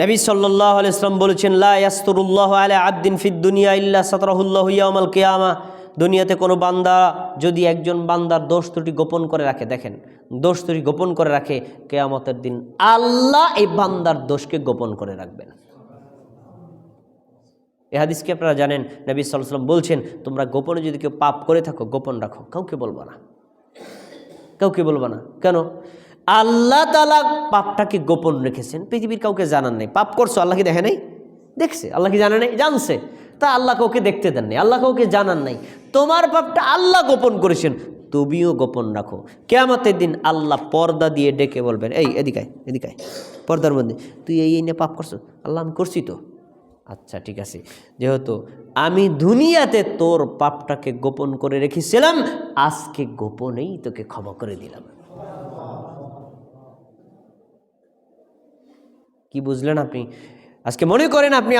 নবী সাল্লাহ ইসলাম বলেছেন, লা ইয়াস্তুরুল্লাহ আলা আদ্দিন ফিদ দুনিয়া ইল্লা ইয়ামাল কিয়ামা। দুনিয়াতে কোনো বান্দা যদি একজন বান্দার দোষ ত্রুটি গোপন করে রাখে, দেখেন, দোষ ত্রুটি গোপন করে রাখে, কেয়ামতের দিন আল্লাহ এই বান্দার দোষকে গোপন করে রাখবেন। এ হাদিসকে আপনারা জানেন? নবী সাল্লাম বলছেন, তোমরা গোপনে যদি কেউ পাপ করে থাকো, গোপন রাখো, কাউকে বলব না। কাউকে বলব না। কেন? আল্লাহ তালা পাপটাকে গোপন রেখেছেন। পৃথিবীর কাউকে জানান নেই। পাপ করছ আল্লাহকে দেখে নাই? দেখছে। আল্লাহ কি জানে নাই? জানছে। তা আল্লাহ কাউকে দেখতে দেন নাই। আল্লাহ কাউকে জানান নাই। তোমার পাপটা আল্লাহ গোপন করেছেন। তুমিও গোপন রাখো। কেয়ামতের দিন আল্লাহ পর্দা দিয়ে ডেকে বলবেন, এই এদিকায় এদিকায় পর্দার মধ্যে। তুই এই এই নিয়ে পাপ করছ? আল্লাহ, আমি করছি তো। আচ্ছা ঠিক আছে। যেহেতু আমি দুনিয়াতে তোর পাপটাকে গোপন করে রেখেছিলাম, আজকে গোপনেই তোকে ক্ষমা করে দিলাম। কি বুঝলেন আপনি? আজকে মনে করেন আপনি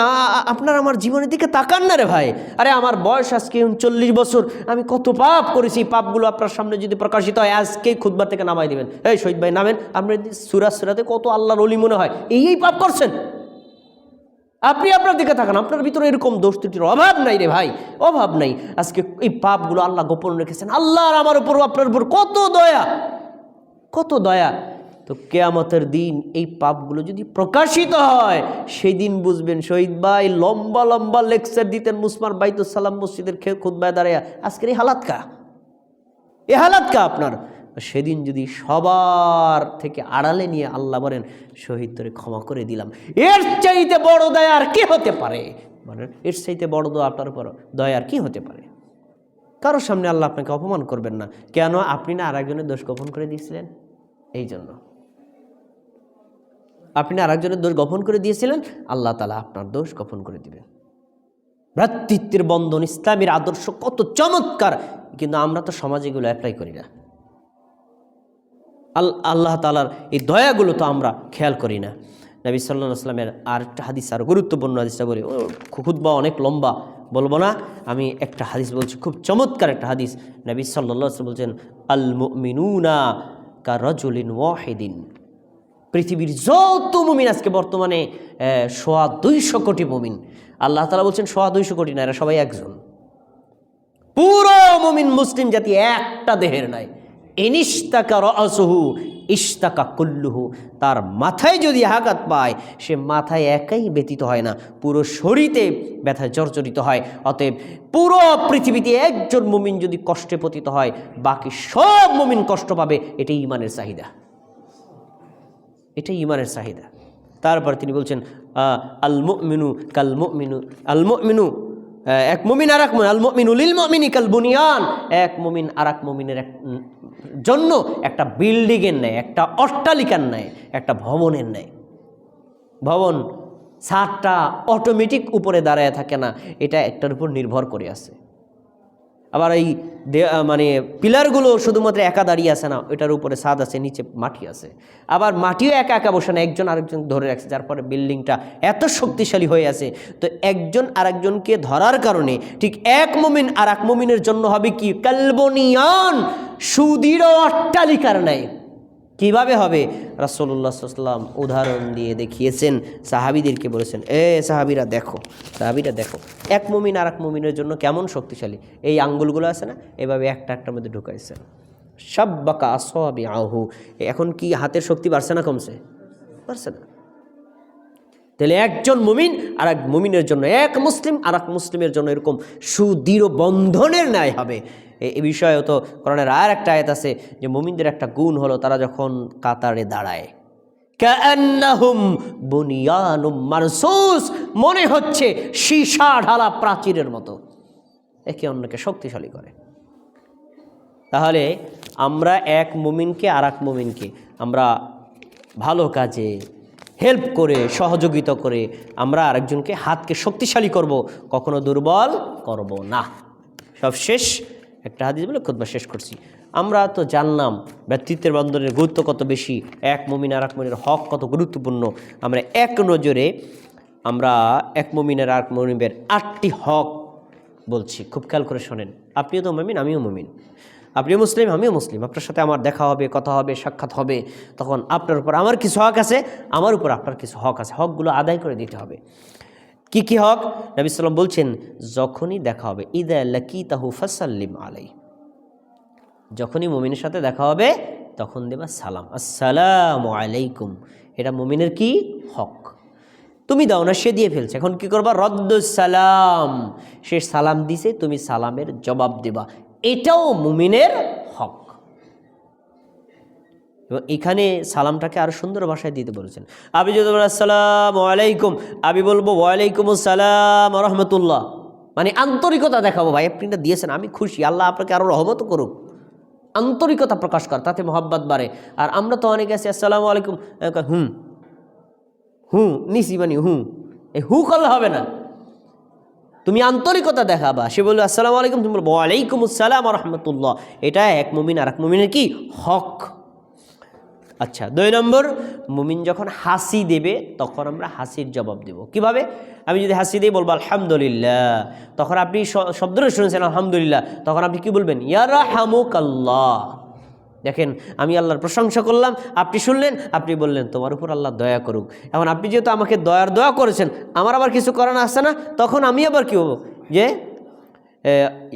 আপনার আমার জীবনের দিকে তাকান না রে ভাই। আরে আমার বয়স আজকে উনচল্লিশ বছর, আমি কত পাপ করেছি পাপগুলো আপনার সামনে যদি প্রকাশিত হয়, আজকেই খুদবার থেকে নামাই দিবেন। এই শহীদ ভাই, নামেন আপনার সুরা, সুরাতে কত আল্লাহর অলি মনে হয়, এই এই পাপ করছেন। আপনি আপনার দিকে থাকান আপনার ভিতরে এরকম দোষ ত্রুটির অভাব নাই রে ভাই, অভাব নাই। আজকে এই পাপগুলো আল্লাহ গোপন রেখেছেন, আল্লাহর আমার উপর আপনার উপর কত দয়া কত দয়া। তো কেয়ামতের দিন এই পাপগুলো যদি প্রকাশিত হয় সেই দিন বুঝবেন শহীদ ভাই লম্বা লম্বা লেকচার দিতেন মুসমার বাইতুসালাম মসজিদের খুদ্ায় দাঁড়ায় আজকের এই হালাত কা? এ হালাত কা আপনার? সেদিন যদি সবার থেকে আড়ালে নিয়ে আল্লাহ বলেন, শহীদ তোরে ক্ষমা করে দিলাম। এর চাইতে বড় দয়া আর কি হতে পারে? মানে এর চাইতে বড় দয়া আপনার উপর দয়া আর কি হতে পারে? কারোর সামনে আল্লাহ আপনাকে অপমান করবেন না। কেন? আপনি না আর একজনের দোষ গোপন করে দিয়েছিলেন? এই জন্য আপনি আরেকজনের দোষ গোপন করে দিয়েছিলেন, আল্লাহ তালা আপনার দোষ গোপন করে দিবেন। ভ্রাতৃত্বের বন্ধন, ইসলামের আদর্শ কত চমৎকার, কিন্তু আমরা তো সমাজে এগুলো অ্যাপ্লাই করি না। আল, আল্লাহ তালার এই দয়াগুলো তো আমরা খেয়াল করি না। নবী সাল্লাহ আসলামের আর একটা হাদিস, আর গুরুত্বপূর্ণ হাদিসটা বলি। ও খুদ্া অনেক লম্বা, বলব না। আমি একটা হাদিস বলছি, খুব চমৎকার একটা হাদিস। নবী সাল্লাহ বলছেন আল মিনুনা কা রজুলিন ওয়াহিদিন। পৃথিবীর যত মুমিন আজকে বর্তমানে সোয়া দুইশো কোটি মুমিন। আল্লাহ তালা বলছেন, সোয়া দুইশো কোটি না, এরা সবাই একজন। পুরো মুমিন মুসলিম জাতি একটা দেহের নাই। ইনিস্তাকা রসহু ইস্তাকা কুল্লুহু। তার মাথায় যদি আঘাত পায়, সে মাথায় একাই ব্যতীত হয় না। পুরো শরীরে ব্যথায় জর্জরিত হয়। অতএব পুরো পৃথিবীতে একজন মুমিন যদি কষ্টে পতিত হয়, বাকি সব মুমিন কষ্ট পাবে, এটাই ইমানের চাহিদা। এটাই ইমানের চাহিদা। তারপর তিনি বলছেন আল মিনু কাল মিনু আল মিনু এক মমিন আর এক মুমিন মিনু লিল মিনি কাল বুনিয়ান এক মমিন আর এক মুমিনের এক জন্য একটা বিল্ডিংয়ের নেয় একটা অট্টালিকার নেয় একটা ভবনের নেয় ভবন ছাদটা অটোমেটিক উপরে দাঁড়ায় থাকে না, এটা একটার উপর নির্ভর করে আছে। আবার এই মানে পিলারগুলো শুধুমাত্র একা দাঁড়িয়ে আছে না, এটার উপরে ছাদ আছে, নিচে মাটি আছে। আবার মাটিও একা একা বসে না, একজন আরেকজন ধরে রাখছে, যার ফলে বিল্ডিংটা এত শক্তিশালী হয়ে আছে। তো একজন আরেকজনকে ধরার কারণে ঠিক এক মোমিন আর এক মোমিনের জন্য হবে কি? কালবনিয়ান সুদৃঢ় অট্টালিকার নেয় কীভাবে হবে? রাসল্লাহ সাল্লাম উদাহরণ দিয়ে দেখিয়েছেন, সাহাবিদেরকে বলেছেন, এ সাহাবিরা দেখো সাহাবিরা দেখো, এক মুমিন আর এক মুমিনের জন্য কেমন শক্তিশালী? এই আঙ্গুলগুলো আছে না? এভাবে একটা একটার মধ্যে ঢুকাইছেন সব বাকা সবই আহু এখন কি হাতের শক্তি বাড়ছে না কমছে? বাড়ছে না। তাহলে একজন মুমিন আর এক মুমিনের জন্য, এক মুসলিম আর এক মুসলিমের জন্য এরকম সুদৃঢ় বন্ধনের ন্যায় হবে। এ- বিষয়েও তো করণের আর একটা আয়াত আছে যে মুমিনদের একটা গুণ হলো তারা যখন কাতারে দাঁড়ায়। বুনিয়ানুম মনে হচ্ছে সীসা ঢালা প্রাচীরের মতো। একে অন্যকে শক্তিশালী করে। তাহলে আমরা এক মুমিনকে আর এক মুমিনকে আমরা ভালো কাজে হেল্প করে, সহযোগিতা করে আমরা আরেকজনকে হাতকে শক্তিশালী করব, কখনো দুর্বল করব না। সব শেষ একটা হাদিস বলে খুদবা শেষ করছি। আমরা তো জানলাম ব্যক্তিত্বের বন্ধনের গুরুত্ব কত বেশি, এক মমিন আর এক মমিনের হক কত গুরুত্বপূর্ণ। আমরা এক নজরে, আমরা এক মমিনের আর এক মমিনের আটটি হক বলছি। খুব খেয়াল করে শোনেন, আপনিও তো মমিন, আমিও মমিন। আপনিও মুসলিম, আমিও মুসলিম। আপনার সাথে আমার দেখা হবে, কথা হবে, সাক্ষাৎ হবে, তখন আপনার উপর আমার কিছু হক আছে, আমার উপর আপনার কিছু হক আছে। হকগুলো আদায় করে দিতে হবে। কি কি হক? নবী সাল্লাম বলছেন, যখনই দেখা হবে, ইদা লাকি তাহু ফাসাল্লিম আলাই। যখনই মুমিনের সাথে দেখা হবে, তখন দেবা সালাম। আসসালাম আলাইকুম। এটা মুমিনের কি? হক। তুমি দাও না, সে দিয়ে ফেলছে। এখন কি করবা? রদ্দ সালাম। সে সালাম দিছে, তুমি সালামের জবাব দেবা। এটাও মুমিনের হক। এবং এখানে সালামটাকে আরও সুন্দর ভাষায় দিতে বলেছেন। আমি যদি আসসালাম আলাইকুম। আমি বলব, ওয়ালাইকুম আসসালাম রহমতুল্লাহ। মানে আন্তরিকতা দেখাবো ভাই, আপনি এটা দিয়েছেন, আমি খুশি। আল্লাহ আপনাকে আরও রহমত করুক। আন্তরিকতা প্রকাশ কর, তাতে মহাব্বাত বাড়ে। আর আমরা তো অনেকে আছি, আসসালামু আলাইকুম। হুম। হুম নিসি মানে হুঁ এই হু করলে হবে না। তুমি আন্তরিকতা দেখাবা। সে বলবে আসসালামু আলাইকুম। তুমি বলব, ওয়ালাইকুম আসসালাম রহমতুল্লাহ। এটা এক মুমিন আর এক মুমিনের কি? হক। আচ্ছা দুই নম্বর, মুমিন যখন হাসি দেবে, তখন আমরা হাসির জবাব দেব। কীভাবে? আমি যদি হাসি দিই বলব, আলহামদুলিল্লাহ। তখন আপনি শব্দটা শুনেছেন, আলহামদুলিল্লাহ। তখন আপনি কি বলবেন? ইয়ারা হামুক আল্লাহ দেখেন, আমি আল্লাহর প্রশংসা করলাম, আপনি শুনলেন, আপনি বললেন, তোমার উপর আল্লাহ দয়া করুক। এখন আপনি যেহেতু আমাকে দয়ার দয়া করেছেন, আমার আবার কিছু করার আসছে না, তখন আমি আবার কি হব? যে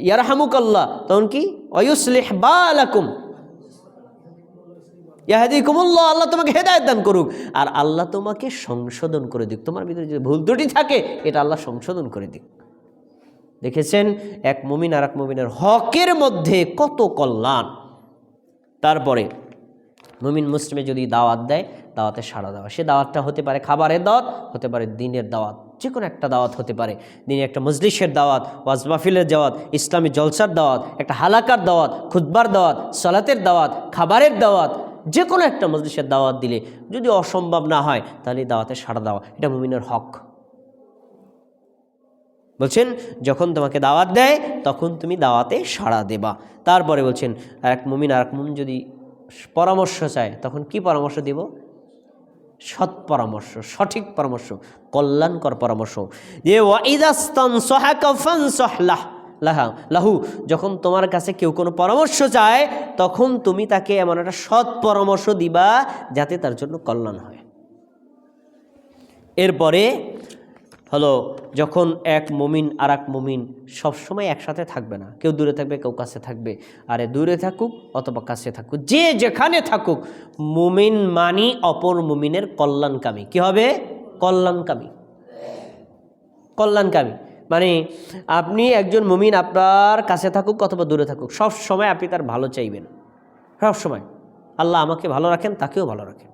ইয়ারহামুক আল্লাহ তখন কি? অয়ুসলিহ বালাকুম ইয়াহাদিকুমুল্লাহ, আল্লাহ তোমাকে হেদায়ত দান করুক। আর আল্লাহ তোমাকে সংশোধন করে দিক। তোমার ভিতরে যদি ভুল ত্রুটি থাকে, এটা আল্লাহ সংশোধন করে দিক। দেখেছেন? এক মমিন আর এক মুমিনের হকের মধ্যে কত কল্যাণ। তারপরে, মুমিন মুসলিমে যদি দাওয়াত দেয়, দাওয়াতে সাড়া দেওয়া। সে দাওয়াতটা হতে পারে খাবারের দাওয়াত, হতে পারে দিনের দাওয়াত। যে কোনো একটা দাওয়াত হতে পারে। দিনে একটা মজলিসের দাওয়াত ওয়াজ মাহফিলের দাওয়াত, ইসলামী জলসার দাওয়াত, একটা হালাকার দাওয়াত খুদ্বার দাওয়াত, সলাতের দাওয়াত, খাবারের দাওয়াত যে কোনো একটা মজলিসের দাওয়াত দিলে যদি অসম্ভব না হয়, তাহলে দাওয়াতে সাড়া দেওয়া এটা মুমিনের হক। বলছেন, যখন তোমাকে দাওয়াত দেয়, তখন তুমি দাওয়াতে সাড়া দেবা। তারপরে বলছেন এক মুমিন আর এক মুমিন যদি পরামর্শ চায়, তখন কি পরামর্শ দিব? সৎ পরামর্শ, সঠিক পরামর্শ, কল্যাণকর পরামর্শ। যে লাহা, লাহু, যখন তোমার কাছে কেউ কোনো পরামর্শ চায়, তখন তুমি তাকে এমন একটা সৎ পরামর্শ দিবা যাতে তার জন্য কল্যাণ হয়। এরপরে হলো যখন এক মুমিন আর এক মুমিন সবসময় একসাথে থাকবে না, কেউ দূরে থাকবে, কেউ কাছে থাকবে, আরে দূরে থাকুক অথবা কাছে থাকুক, যে যেখানে থাকুক, মুমিন মানি অপর মুমিনের কল্যাণকামী। কি হবে? কল্যাণকামী। কল্যাণকামী। মানে আপনি একজন মুমিন আপনার কাছে থাকুক অথবা দূরে থাকুক, সব সময় আপনি তার ভালো চাইবেন। সব সময়। আল্লাহ আমাকে ভালো রাখেন, তাকেও ভালো রাখেন।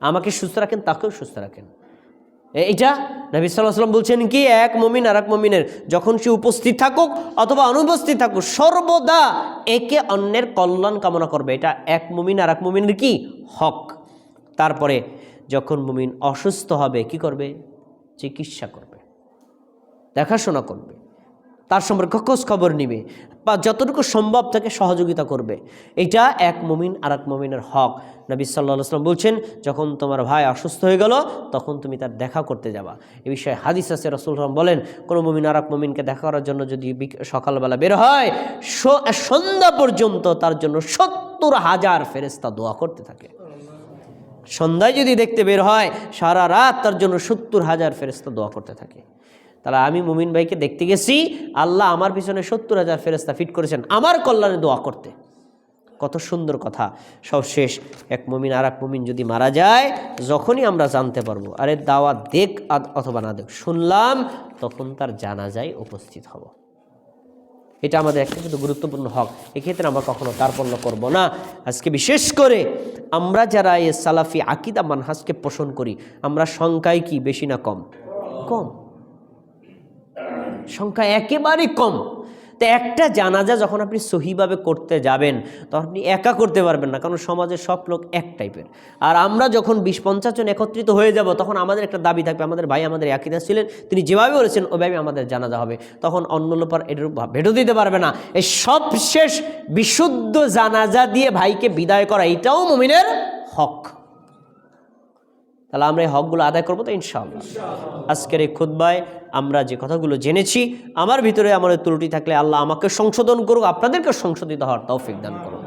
আমাকে সুস্থ রাখেন, তাকেও সুস্থ রাখেন। এইটা নবী সাল্লাহ সাল্লাম বলছেন কি, এক মমিন আর এক মমিনের, যখন সে উপস্থিত থাকুক অথবা অনুপস্থিত থাকুক, সর্বদা একে অন্যের কল্যাণ কামনা করবে। এটা এক মমিন আর এক মুমিনের কি? হক। তারপরে যখন মুমিন অসুস্থ হবে, কি করবে? চিকিৎসা করবে। দেখাশোনা করবে। তার সম্পর্কে খোঁজ খবর নিবে বা যতটুকু সম্ভব তাকে সহযোগিতা করবে। এটা এক মমিন আর এক মুমিনের হক। নবী সাল্লাহ সাল্লাম বলছেন, যখন তোমার ভাই অসুস্থ হয়ে গেল, তখন তুমি তার দেখা করতে যাবা। এ বিষয়ে হাদিস আছে, রসুল সাল্লাম বলেন, কোনো মমিন আর এক মুমিনকে দেখা করার জন্য যদি সকালবেলা বের হয় সন্ধ্যা পর্যন্ত তার জন্য সত্তর হাজার ফেরেস্তা দোয়া করতে থাকে। সন্ধ্যায় যদি দেখতে বের হয়, সারা রাত তার জন্য সত্তর হাজার ফেরেস্তা দোয়া করতে থাকে। তাহলে আমি মুমিন ভাইকে দেখতে গেছি, আল্লাহ আমার পিছনে সত্তর হাজার ফেরেস্তা ফিট করেছেন, আমার কল্যাণে দোয়া করতে। কত সুন্দর কথা। সব শেষ এক মুমিন আর এক মুমিন যদি মারা যায়, যখনই আমরা জানতে পারব, আরে দাওয়া দেখ অথবা না দেখ, শুনলাম, তখন তার জানাজায় উপস্থিত হব। এটা আমাদের একটা কিন্তু গুরুত্বপূর্ণ হক। এক্ষেত্রে আমরা কখনো তারপণ্য করব না। আজকে বিশেষ করে আমরা যারা এই সালাফি আকিদা মানহাজকে পোষণ করি, আমরা সংখ্যায় কি, বেশি না কম? কম। সংখ্যা একেবারে কম। তো একটা জানাজা যখন আপনি সহিভাবে করতে যাবেন, তখন আপনি একা করতে পারবেন না, কারণ সমাজের সব লোক এক টাইপের। আর আমরা যখন বিশ পঞ্চাশ জন একত্রিত হয়ে যাব, তখন আমাদের একটা দাবি থাকবে, আমাদের ভাই আমাদের আকিদা ছিলেন, তিনি যেভাবে বলেছেন, ওইভাবে আমাদের জানাজা হবে। তখন অন্য লোপার এটার ভেটো দিতে পারবে না। এই সবশেষ বিশুদ্ধ জানাজা দিয়ে ভাইকে বিদায় করা, এটাও মমিনের হক। তাহলে আমরা এই হকগুলো আদায় করব তো ইনশাআল্লাহ। আজকের এই খুদ্বায় আমরা যে কথাগুলো জেনেছি আমার ভিতরে আমাদের ত্রুটি থাকলে আল্লাহ আমাকে সংশোধন করুক আপনাদেরকে সংশোধিত হওয়ার তৌফিক দান করুন